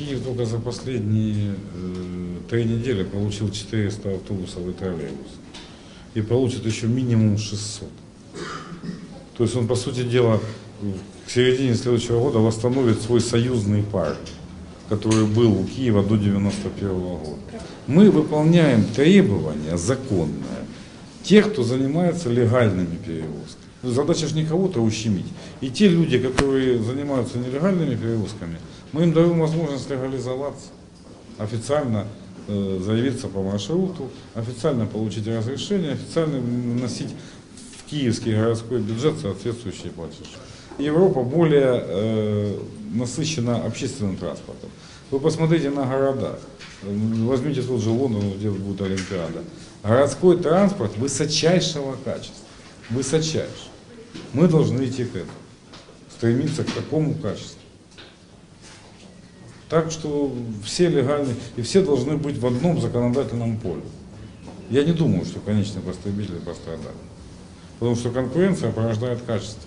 Киев только за последние э, три недели получил 400 автобусов и троллейбусов. И получит еще минимум 600. То есть он, по сути дела, к середине следующего года восстановит свой союзный парк, который был у Киева до 91 года. Мы выполняем требования законные тех, кто занимается легальными перевозками. Задача же не кого-то ущемить. И те люди, которые занимаются нелегальными перевозками, мы им даем возможность легализоваться, официально э, заявиться по маршруту, официально получить разрешение, официально вносить в киевский городской бюджет соответствующие платежи. Европа более э, насыщена общественным транспортом. Вы посмотрите на города. Возьмите тот же Лондон, где будет Олимпиада. Городской транспорт высочайшего качества. Высочайший. Мы должны идти к этому. Стремиться к такому качеству. Так что все легальные, и все должны быть в одном законодательном поле. Я не думаю, что конечные потребители пострадали. Потому что конкуренция порождает качество.